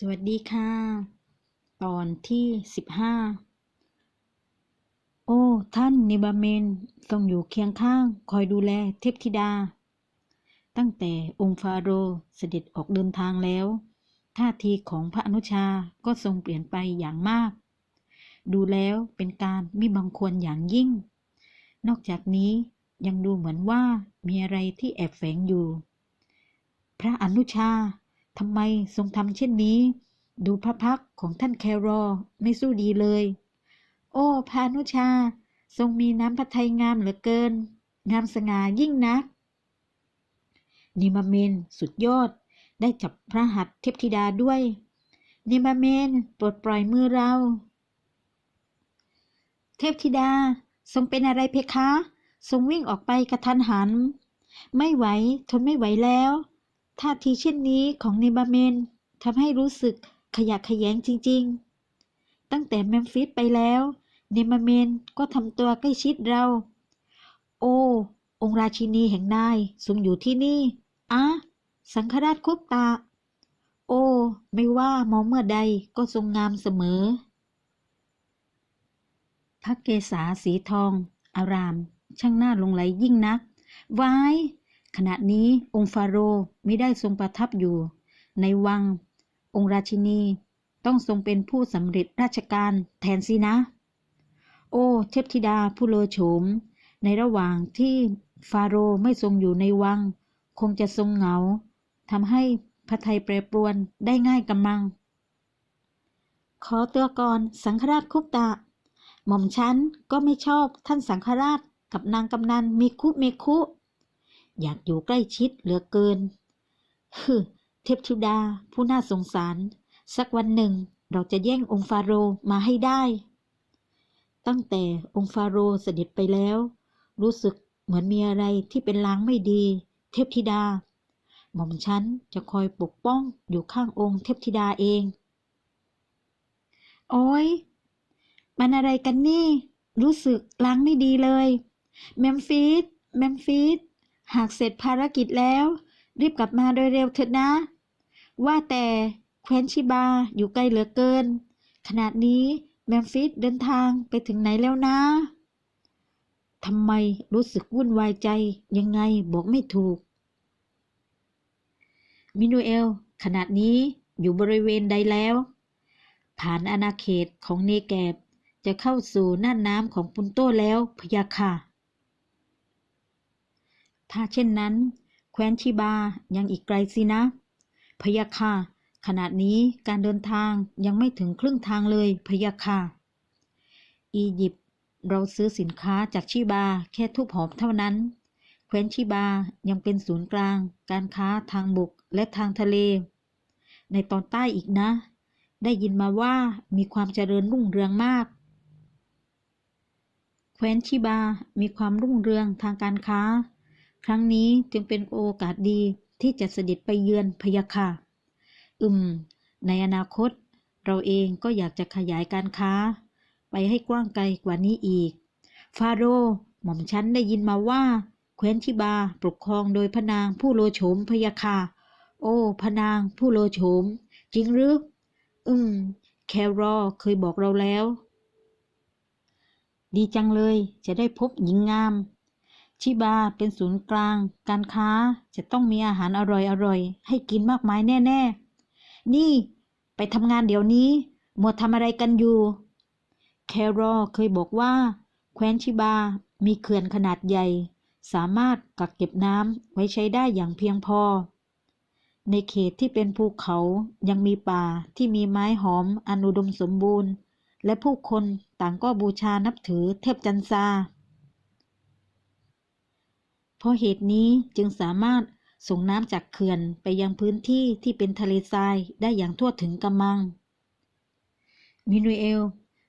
สวัสดีค่ะ ตอนที่สิบห้า โอ้ ท่านนิบาเมนทรงอยู่เคียงข้างคอยดูแลเทพธิดา ตั้งแต่องค์ฟาโรเสด็จออกเดินทางแล้ว ท่าทีของพระอนุชาก็ทรงเปลี่ยนไปอย่างมาก ดูแล้วเป็นการมิบังควรอย่างยิ่ง นอกจากนี้ยังดูเหมือนว่ามีอะไรที่แอบแฝงอยู่ พระอนุชา ทำไมทรงทำเช่นนี้ ดูพระพักของท่านแครอไม่สู้ดีเลย โอ้พระอนุชา ทรงมีน้ำพระทัยงามเหลือเกิน งามสง่ายิ่งนัก นิมาเมนสุดยอด ได้จับพระหัตถ์เทพธิดาด้วย นิมาเมนปลดปล่อยมือเรา เทพธิดาทรงเป็นอะไรเพคะ ทรงวิ่งออกไปกระทันหัน ไม่ไหวทนไม่ไหวแล้ว ท่าทีเช่นนี้ของเนบาเมนทำให้รู้สึกขยะแขยงจริงๆ ตั้งแต่เมมฟิสไปแล้ว เนบาเมนก็ทำตัวใกล้ชิดเรา โอ้ องราชินีแห่งนายทรงอยู่ที่นี่อะสังฆราชคุปตา โอ้ ไม่ว่ามองเมื่อใดก็ทรงงามเสมอ พระเกศาสีทอง อาราม ช่างน่าลงไหลยิ่งนักวาย ขณะนี้องค์ฟาโรห์ไม่ได้ทรงประทับอยู่ ในวัง องค์ราชินีต้องทรงเป็นผู้สำเร็จราชการแทนสินะ โอ้เทพธิดาผู้เลโฉม ในระหว่างที่ฟาโรห์ไม่ทรงอยู่ในวัง คงจะทรงเหงาทำให้พระไทยแปรปรวนได้ง่ายกำมัง ขอตัวก่อนสังฆราชคุปตะ หม่อมฉันก็ไม่ชอบท่านสังฆราชกับนางกำนันมีคุเมคุ อยากอยู่ใกล้ชิดเหลือเกินฮึเทพธิดา ผู้น่าสงสาร สักวันหนึ่งเราจะแย่งองค์ฟาโรห์มาให้ได้ ตั้งแต่องค์ฟาโรห์เสด็จไปแล้ว รู้สึกเหมือนมีอะไรที่เป็นล้างไม่ดี เทพธิดา หม่อมฉันจะคอยปกป้องอยู่ข้างองค์เทพธิดาเอง โอ้ยมันอะไรกันนี่ รู้สึกล้างไม่ดีเลยเมมฟิสเมมฟิส หากเสร็จภารกิจแล้ว รีบกลับมาโดยเร็วเถิดนะ ว่าแต่แคว้นชิบาอยู่ไกลเหลือเกิน ขนาดนี้เมมฟิสเดินทางไปถึงไหนแล้วนะทำไมรู้สึกวุ่นวายใจยังไงบอกไม่ถูก มินูเอล ขนาดนี้อยู่บริเวณใดแล้ว ผ่านอาณาเขตของเนแกบจะเข้าสู่น่านน้ำของปุนโตแล้วพยาค่ะ ถ้าเช่นนั้น แคว้นชิบายังอีกไกลสินะ พยาค่ะ ขณะนี้การเดินทางยังไม่ถึงครึ่งทางเลยพยาค่ะอียิปต์เราซื้อสินค้าจากชิบาแค่ทุบหอมเท่านั้น แคว้นชิบายังเป็นศูนย์กลาง การค้าทางบกและทางทะเล ในตอนใต้อีกนะ ได้ยินมาว่ามีความเจริญรุ่งเรืองมาก แคว้นชิบามีความรุ่งเรืองทางการค้า ครั้งนี้จึงเป็นโอกาสดีที่จะเสด็จไปเยือนพยาค่ะอืม ในอนาคต เราเองก็อยากจะขยายการค้า ไปให้กว้างไกลกว่านี้อีก ฟาโรห์หม่อมฉันได้ยินมาว่า แคว้นชิบาปกครองโดยพนางผู้โลโฉมพยาค่ะโอ้พนางผู้โลโฉม จริงหรือ อืม แครอเคยบอกเราแล้ว ดีจังเลยจะได้พบหญิงงาม ชิบาเป็นศูนย์กลาง การค้าจะต้องมีอาหารอร่อยๆให้กินมากมายแน่ๆ นี่ไปทำงานเดี๋ยวนี้หมดทำอะไรกันอยู่ แครอเคยบอกว่า แคว้นชิบา มีเขื่อนขนาดใหญ่ สามารถกักเก็บน้ำไว้ใช้ได้อย่างเพียงพอ ในเขตที่เป็นภูเขายังมีป่าที่มีไม้หอมอันอุดมสมบูรณ์ และผู้คนต่างก็บูชานับถือเทพจันทรา เพราะเหตุนี้จึงสามารถส่งน้ำจากเขื่อนไปยังพื้นที่ที่เป็นทะเลทรายได้อย่างทั่วถึงกำมัง มินูเอล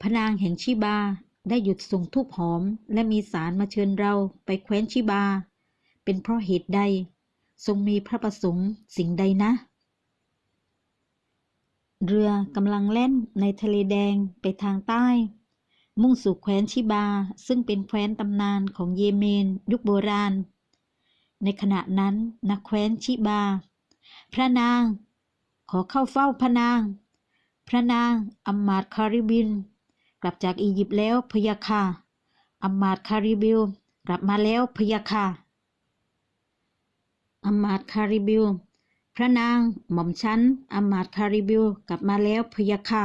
พระนางแห่งชิบา ได้หยุดส่งทูบหอม และมีสารมาเชิญเราไปแคว้นชิบา เป็นเพราะเหตุใด ทรงมีพระประสงค์สิ่งใดนะ เรือกำลังแล่นในทะเลแดงไปทางใต้ มุ่งสู่แคว้นชิบา ซึ่งเป็นแคว้นตำนานของเยเมน ยุคโบราณ ในขณะนั้นนักแคว้นชิบา พระนาง ขอเข้าเฝ้าพระนาง พระนางอัมมาดคาริบิน กลับจากอียิปต์แล้วพยะค่ะอัมมาดคาริบิลกลับมาแล้วพยะค่ะอัมมาดคาริบิลพระนางหม่อมฉันอัมมาดคาริบิลกลับมาแล้วพยะค่ะ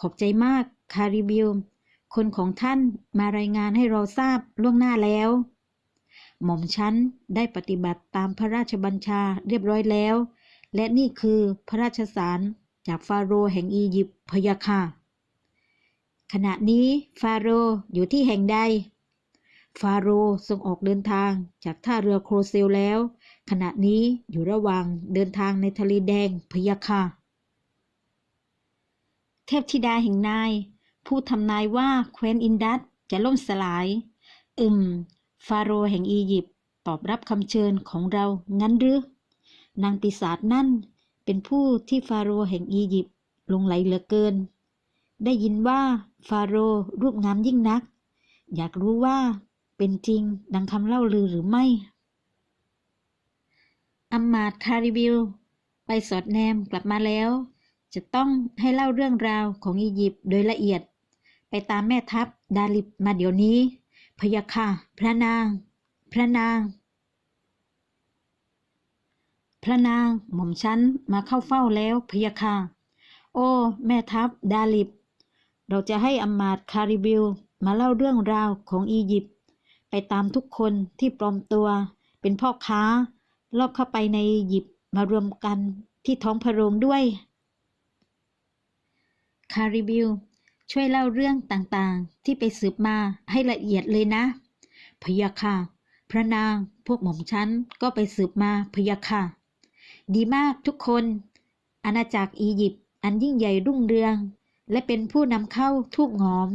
ขอบใจมากคาริบิล คนของท่านมารายงานให้เราทราบล่วงหน้าแล้ว หม่อมฉันได้ปฏิบัติตามพระราชบัญชาเรียบร้อยแล้ว และนี่คือพระราชสารจากฟาโรห์แห่งอียิปต์พยะค่ะ ขณะนี้ฟาโรห์อยู่ที่แห่งใด ฟาโรห์ทรงออกเดินทางจากท่าเรือโครเซลแล้ว ขณะนี้อยู่ระหว่างเดินทางในทะเลแดงพยะค่ะ เทพธิดาแห่งนาย ผู้ทำนายว่าแคว้นอินดัสจะล่มสลายอึมฟาโรห์แห่งอียิปต์ตอบรับคำเชิญของเรางั้นหรือนางปีศาจนั่น เป็นผู้ที่ฟาโรห์แห่งอียิปต์ลงไหลเหลือเกิน ได้ยินว่าฟาโรห์รูปงามยิ่งนัก อยากรู้ว่าเป็นจริงดังคำเล่าลือหรือไม่อัมมาดคาริบิล ไปสอดแนมกลับมาแล้ว จะต้องให้เล่าเรื่องราวของอียิปต์โดยละเอียด ไปตามแม่ทัพดาลิบมาเดี๋ยวนี้ พยะค่ะ พระนาง พระนาง พระนาง หม่อมฉันมาเข้าเฝ้าแล้วพยะค่ะ โอ้ แม่ทัพดาลิบ เราจะให้อัมาดคาริบิลมาเล่าเรื่องราวของอียิปต์ไปตามทุกคนที่ปลอมตัว เป็นพ่อค้า ลอบเข้าไปในอียิปต์มารวมกันที่ท้องพระโรงด้วย คาริบิล ช่วยเล่าเรื่องต่างๆ ที่ไปสืบมาให้ละเอียดเลยนะ พยะค่ะ พระนางพวกหม่อมฉันก็ไปสืบมาพยะค่ะ ดีมากทุกคน อาณาจักรอียิปต์อันยิ่งใหญ่รุ่งเรือง และเป็นผู้นำเข้าทูบหอม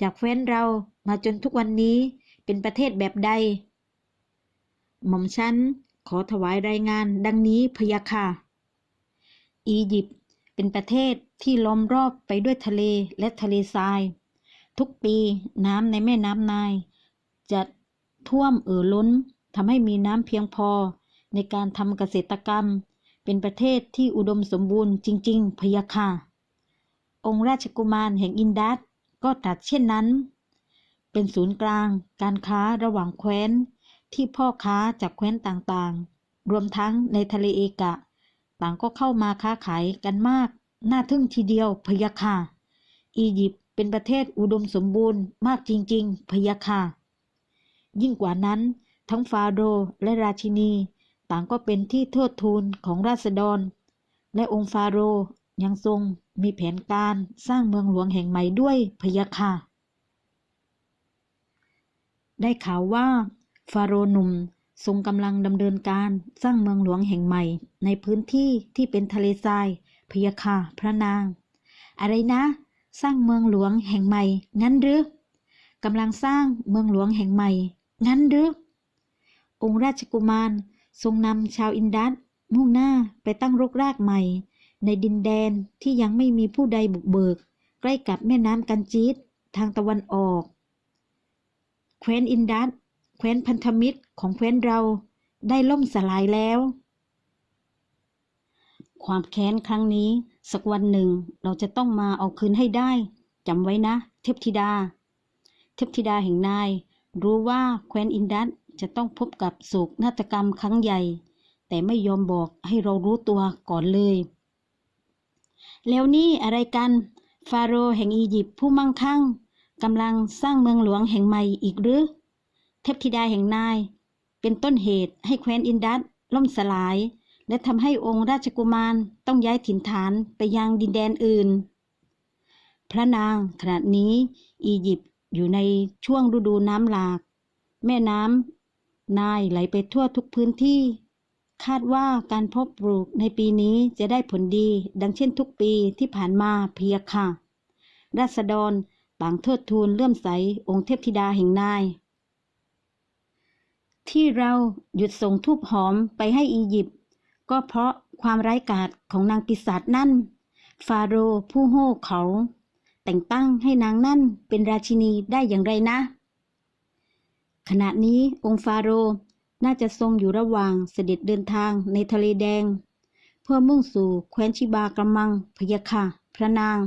จากแคว้นเรามาจนทุกวันนี้เป็นประเทศแบบใด หม่อมฉันขอถวายรายงานดังนี้พยะค่ะ อียิปต์ เป็นประเทศที่ล้อมรอบไปด้วยทะเลและทะเลทราย ทุกปีน้ำในแม่น้ำนาย จะท่วมเอ่อล้นทำให้มีน้ำเพียงพอ ในการทำเกษตรกรรม เป็นประเทศที่อุดมสมบูรณ์จริง ๆ พยะค่ะ องค์ราชกุมารแห่งอินดัสก็ตรัสเช่นนั้น เป็นศูนย์กลาง การค้าระหว่างแคว้น ที่พ่อค้าจากแคว้นต่างๆ รวมทั้งในทะเลเอกะ ต่างก็เข้ามาค้าขายกันมาก น่าทึ่งทีเดียวพยะค่ะ อียิปต์เป็นประเทศอุดมสมบูรณ์มากจริง ๆพยะค่ะ ยิ่งกว่านั้น ทั้งฟาโรห์และราชินี ต่างก็เป็นที่โทษทูลของราษฎร และองค์ฟาโรห์ยังทรงมีแผนการสร้างเมืองหลวงแห่งใหม่ด้วยพยะค่ะ ได้ข่าวว่า ฟาโรหนุ่ม ทรงกำลังดำเนินการสร้างเมืองหลวงแห่งใหม่ ในพื้นที่ที่เป็นทะเลทรายพยะค่ะพระนาง อะไรนะ สร้างเมืองหลวงแห่งใหม่ งั้นหรือกำลังสร้างเมืองหลวงแห่งใหม่ งั้นหรือ องค์ราชกุมารทรงนำชาวอินดัสมุ่งหน้าไปตั้งรกรากใหม่ ในดินแดนที่ยังไม่มีผู้ใดบุกเบิก ใกล้กับแม่น้ำกันจีดทางตะวันออก แคว้นอินดัส คว้นพันธมิตรของแคว้นเราได้ล่มสลายแล้ว ความแค้นครั้งนี้ สักวันหนึ่งเราจะต้องมาเอาคืนให้ได้จำไว้นะ เทพธิดา เทพธิดาแห่งนาย รู้ว่าแคว้นอินดัสจะต้องพบกับโศกนาฏกรรมครั้งใหญ่ แต่ไม่ยอมบอกให้เรารู้ตัวก่อนเลย แล้วนี่อะไรกัน ฟาโรห์แห่งอียิปต์ผู้มั่งคั่งกำลังสร้างเมืองหลวงแห่งใหม่อีกหรือ เทพธิดาแห่งนาย เป็นต้นเหตุให้แคว้นอินดัสล่มสลาย และทำให้องค์ราชกุมารต้องย้ายถิ่นฐานไปยังดินแดนอื่น พระนางขณะนี้อียิปต์อยู่ในช่วงฤดูน้ำหลาก แม่น้ำนายไหลไปทั่วทุกพื้นที่ คาดว่าการพบปลูกในปีนี้จะได้ผลดี ดังเช่นทุกปีที่ผ่านมาเพียค่ะ ราษฎรต่างเทิดทูนเลื่อมใสองค์เทพธิดาแห่งนาย ที่เราหยุดส่งทูบหอมไปให้อียิปต์ก็เพราะความไร้กาจของนางปีศาจนั่น ฟาโรห์ผู้โห่เขา แต่งตั้งให้นางนั่นเป็นราชินีได้อย่างไรนะ ขณะนี้องค์ฟาโรห์น่าจะทรงอยู่ระหว่างเสด็จเดินทางในทะเลแดงพพื่อมุ่งสู่แคว้นชิบากำมังพยะค่ะพระนาง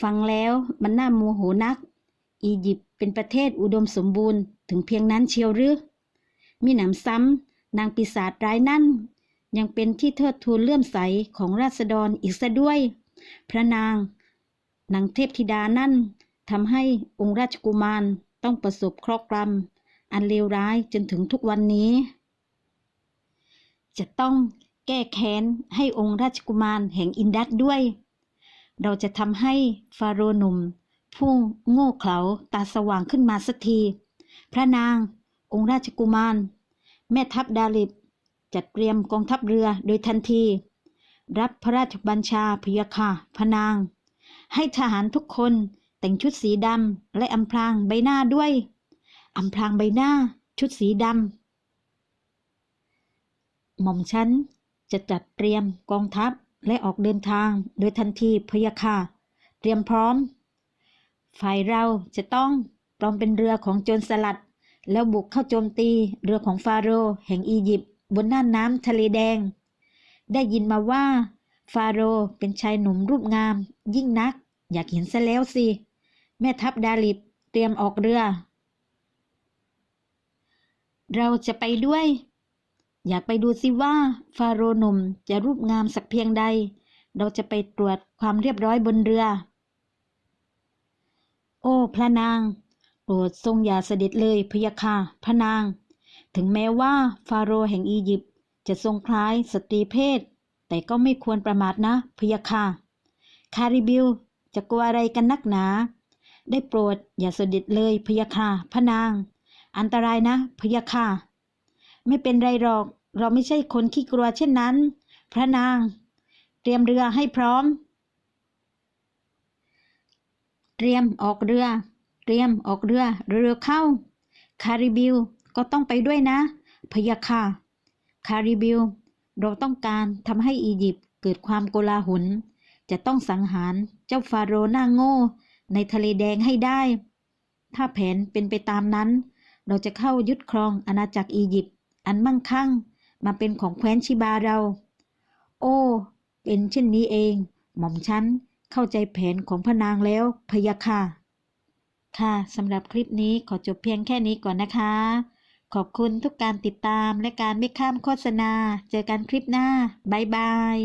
ฟังแล้วมันน่าโมโหนัก อียิปต์เป็นประเทศอุดมสมบูรณ์ ถึงเพียงนั้นเชียวหรือ มีหนำซ้ำนางปีศาจร้ายนั่น ยังเป็นที่เทิดทูนเลื่อมใสของราษฎรอีกซะด้วย พระนาง นางเทพธิดานั่นทำให้องค์ราชกุมารต้องประสบเคราะห์กรรม อันเลวร้ายจนถึงทุกวันนี้ จะต้องแก้แค้นให้องค์ราชกุมารแห่งอินดัสด้วย เราจะทำให้ฟาโรหนุ่มผู้โง่เขลาตาสว่างขึ้นมาสักที พระนาง องค์ราชกุมาร แม่ทัพดาลิบจัดเตรียมกองทัพเรือโดยทันที รับพระราชบัญชาพยาค่ะพระนาง ให้ทหารทุกคนแต่งชุดสีดำและอำพรางใบหน้าด้วยอำพรางใบหน้าชุดสีดำหม่อมฉันจะจัดเตรียมกองทัพและออกเดินทางโดยทันทีพยาค่ะ เตรียมพร้อม ฝ่ายเราจะต้อง ปลอมเป็นเรือของโจรสลัด แล้วบุกเข้าโจมตีเรือของฟาโรห์แห่งอียิปต์บนน่านน้ำทะเลแดง ได้ยินมาว่า ฟาโรห์เป็นชายหนุ่มรูปงาม ยิ่งนัก อยากเห็นซะแล้วสิ แม่ทัพดาลิบเตรียมออกเรือ เราจะไปด้วย อยากไปดูสิว่า ฟาโรห์หนุ่มจะรูปงามสักเพียงใด เราจะไปตรวจความเรียบร้อยบนเรือโอ้ พระนาง โปรดทรงอย่าเสด็จเลยพยะค่ะพระนาง ถึงแม้ว่าฟาโรห์แห่งอียิปต์จะทรงคล้ายสตรีเพศ แต่ก็ไม่ควรประมาทนะพยะค่ะคาริบิลจะกลัวอะไรกันนักหนา ได้โปรดอย่าเสด็จเลยพยะค่ะพระนาง อันตรายนะพยะค่ะไม่เป็นไรหรอกเราไม่ใช่คนขี้กลัวเช่นนั้น พระนาง เตรียมเรือให้พร้อม เตรียมออกเรือ เตรียมออกเรือเรือเข้า คาริบิลก็ต้องไปด้วยนะ พยะค่ะ คาริบิลเราต้องการทำให้อียิปต์เกิดความโกลาหล จะต้องสังหารเจ้าฟาโรห์หน้าโง่ ในทะเลแดงให้ได้ ถ้าแผนเป็นไปตามนั้น เราจะเข้ายึดครองอาณาจักรอียิปต์อันมั่งคั่ง มาเป็นของแคว้นชิบาเรา โอ้ เป็นเช่นนี้เอง หม่อมฉันเข้าใจแผนของพระนางแล้วพยะค่ะ ค่ะสำหรับคลิปนี้ขอจบเพียงแค่นี้ก่อนนะคะ ขอบคุณทุกการติดตามและการไม่ข้ามโฆษณา เจอกันคลิปหน้า บ๊ายบาย